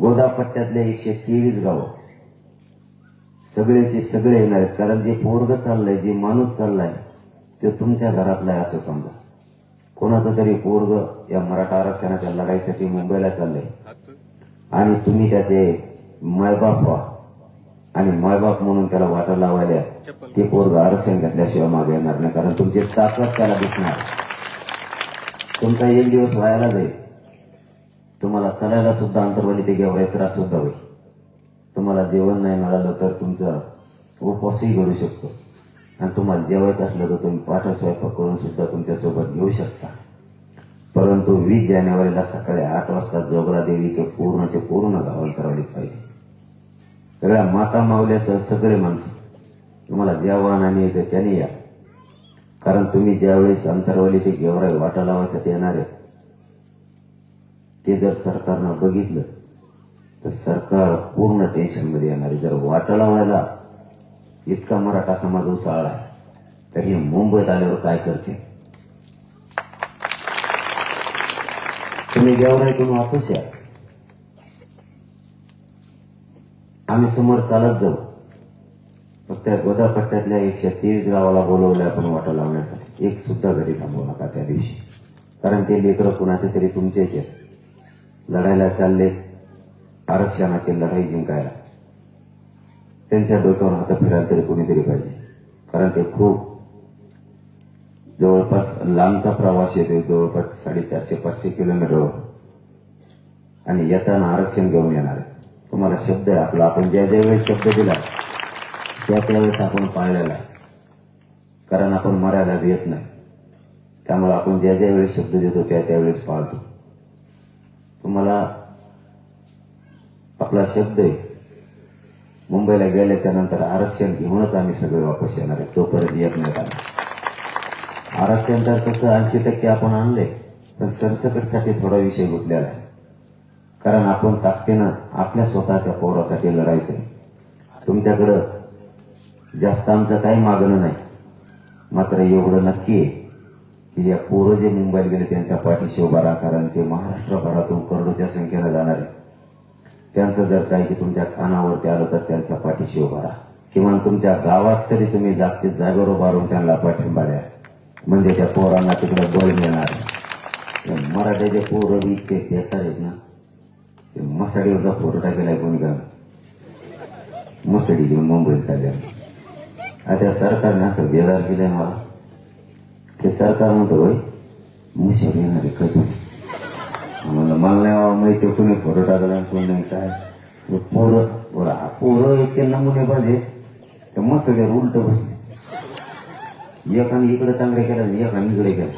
गोदापट्ट्यातले एकशे तेवीस गाव. सगळेचे सगळे येणार आहेत. कारण जे पोरग चाललंय जे माणूस चाललाय ते तुमच्या घरातला आहे असं समजा. कोणाचं तरी पोरग या मराठा आरक्षणाच्या लढाईसाठी मुंबईला चाललंय. आणि तुम्ही त्याचे मायबाप व्हा. आणि मायबाप म्हणून त्याला वाटा लावायला ते पोरग आरक्षण घेतल्याशिवाय मागे येणार नाही. कारण तुमची ताकद त्याला दिसणार. तुमचा एक दिवस व्हायला जाईल. तुम्हाला चढायला सुद्धा अंतरवली ते गेवराई त्रास सुद्धा होईल तुम्हाला जेवण नाही मिळालं तर तुमचा उपवासही घडू शकतो. आणि तुम्हाला जेवायचं असलं तर तुम्ही पाठा स्वयंपाक करून सुद्धा तुमच्यासोबत घेऊ शकता. परंतु वीस जानेवारीला सकाळी आठ वाजता जोगरा देवीचं पूर्णचे पूर्ण गाव अंतरावलीत पाहिजे. सगळ्या माता मावल्यासह सगळे माणसं तुम्हाला जेवण आणि यायचं त्याने या. कारण तुम्ही ज्यावेळेस अंतरवली ते गेवराई वाटा लावायसाठी येणार आहे ते जर सरकारनं बघितलं तर सरकार पूर्ण टेन्शनमध्ये येणार जर वाटा लावायला इतका मराठा समाज उसळला आहे. तर हे मुंबईत आल्यावर काय करते तुम्ही गेवराईतून वापस या. आम्ही समोर चालत जाऊ. फक्त त्या गोदापट्ट्यातल्या एकशे तेवीस गावाला बोलवलं आपण वाटा लावण्यासाठी. एक सुद्धा घरी थांबवू नका त्या दिवशी. कारण ते लेकरं कुणाचे तरी तुमचेच आहेत. लढायला चालले. आरक्षणाची लढाई जिंकायला. त्यांच्या डोक्यावर हात फिरायला तरी कोणीतरी पाहिजे. कारण ते खूप जवळपास लांबचा प्रवास येतो जवळपास साडेचारशे पाचशे किलोमीटरवर आणि येताना आरक्षण घेऊन येणार आहे. तुम्हाला शब्द आहे आपला. आपण ज्या ज्या वेळेस शब्द दिला त्या त्यावेळेस आपण पाळलेला आहे. कारण आपण मरायला येत नाही. त्यामुळे आपण ज्या ज्या वेळेस शब्द देतो त्या त्यावेळेस पाळतो. तुम्हाला आपला शब्द आहे. मुंबईला गेल्याच्यानंतर आरक्षण घेऊनच आम्ही सगळे वापस येणार आहे. तोपर्यंत येत नाही आला आरक्षण तर तसं ऐंशी टक्के आपण आणले पण सरसकटसाठी थोडा विषय गुंतलेला आहे. कारण आपण ताकदीनं आपल्या स्वतःच्या पोरासाठी लढायचंय तुमच्याकडं जास्त आमचं काही मागणं नाही. मात्र एवढं नक्की आहे. की या पोरं जे मुंबईला गेले त्यांच्या पाठीशी उभा राहा कारण ते महाराष्ट्रभरातून करोडोच्या संख्येनं जाणार आहे त्यांचं जर काही की तुमच्या कानावरती आलं तर त्यांच्या पाठीशी उभा राहा. किमान तुमच्या गावात तरी तुम्ही जागतिक जागेवर उभारून त्यांना पाठिंबा द्या. म्हणजे त्या पोरांना तिकडे बळ मिळणार मराठ्याचे पोरं बी इतके बेकार आहेत ना ते मसाडीवरचा फोटो टाकेला कोणी का? मसडी घेऊन मुंबईत चालल्या आता सरकारने असं बेजार केलंय मला. ते सरकार म्हणतो होय मुशावर येणारे कधी? म्हणलं मला नाही बाबा माहिती कोणी फोटो टाकला आणि कोणी नाही काय? पोरं बरं हा पोरं इतके नमुने पाहिजे ते मसड्यावर उलट बसले. एकाने इकडे टांगडे केला एकाने इकडे केला.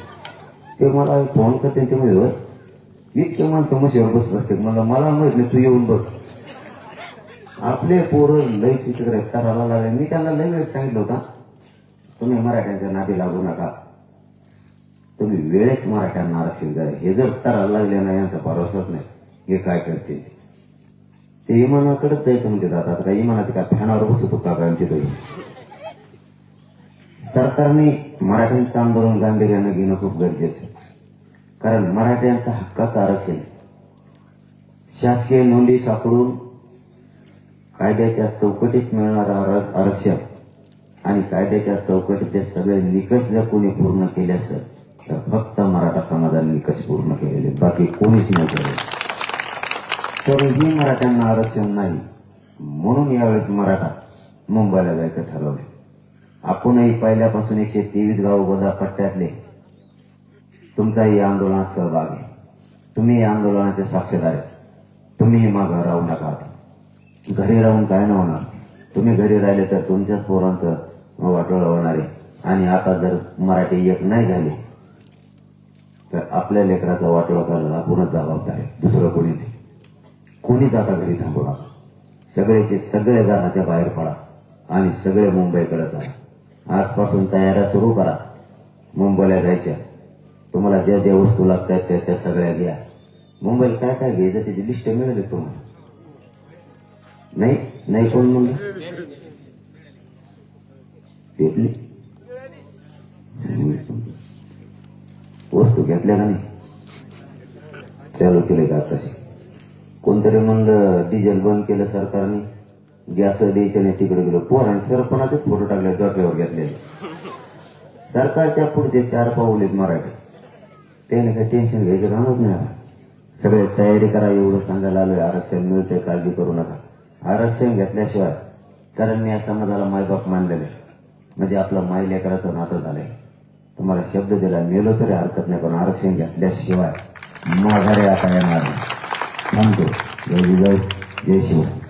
ते मला फोन करते ते म्हणजे होय इतके माणसं मशीवर बसत असते मला मला माहीत नाही तू येऊन बघ. आपले पोरं लय विचित्र आहेत तराला लागले. मी त्यांना लय वेळेस सांगितलं होता तुम्ही मराठ्यांच्या नादी लागू नका. तुम्ही वेळेत मराठ्यांना आरक्षण द्या. हे जर तराला लागले ना यांचा भरोसाच नाही. हे काय करते ते इमानाकडेच जायचं म्हणजे जातात का? इमानाचं काय? फॅनावर बसतो का काय तिथं सरकारने मराठ्यांचं आंदोलन गांभीर्यानं घेणं खूप गरजेचं कारण मराठ्यांचं हक्काचं आरक्षण शासकीय नोंदी सापडून कायद्याच्या चौकटीत मिळणारं आरक्षण आणि कायद्याच्या चौकटीत सगळे निकष जर कोणी पूर्ण केले असत तर फक्त मराठा समाजाने विकास पूर्ण केलेले. बाकी कोणीच नाही केले तरीही मराठ्यांना आरक्षण नाही. म्हणून यावेळेस मराठा मुंबईला जायचं ठरवले. आपणही पहिल्यापासून एकशे तेवीस गाव गोदा पट्ट्यातले तुमचाही आंदोलनात सहभाग आहे. तुम्ही या आंदोलनाचे साक्षीदार आहे. तुम्ही मागं राहू नका घरी राहून काय न होणार. तुम्ही घरी राहिले तर तुमच्याच पोरांचं वाटोळं होणार आहे. आणि आता जर मराठी एक नाही झाले तर आपल्या लेकराचा वाटोळा करायला आपणच जबाबदार. आहे दुसरं कोणी नाही. कोणीच आता घरी थांबू नका. सगळेचे सगळे घराच्या बाहेर पडा आणि सगळे मुंबईकडे जा. आजपासून तयाऱ्या सुरू करा. मुंबईला जायच्या. तुम्हाला ज्या ज्या वस्तू लागतात त्या त्या सगळ्या घ्या. मुंबईला काय काय घ्यायचं त्याची लिस्ट मिळाली तुम्हाला? नाही? नाही कोण म्हणलं? भेटली वस्तू घेतल्या का नाही. चालू केले का तशी कोणतरी म्हणलं डिझेल बंद केलं सरकारने. गॅस द्यायचं नाही तिकडे गेलो. पोरांनी सरपणाचे फोटो टाकले डोक्यावर घेतलेले सरकारच्या पुढचे चार पाऊल आहेत मराठी. त्याने काही टेन्शन घ्यायचं कामच नाही सगळे तयारी करा एवढं सांगायला आलोय. आरक्षण मिळते काळजी करू नका. आरक्षण घेतल्याशिवाय कारण मी या समाजाला मायबाप मानलेले. म्हणजे आपलं माय लेकराचं नातं झालंय. तुम्हाला शब्द दिला मेलो तरी हरकत नाही पण आरक्षण घेतल्याशिवाय माघारे आता येणार नाही. थांबतो जय विजय जय शिवाय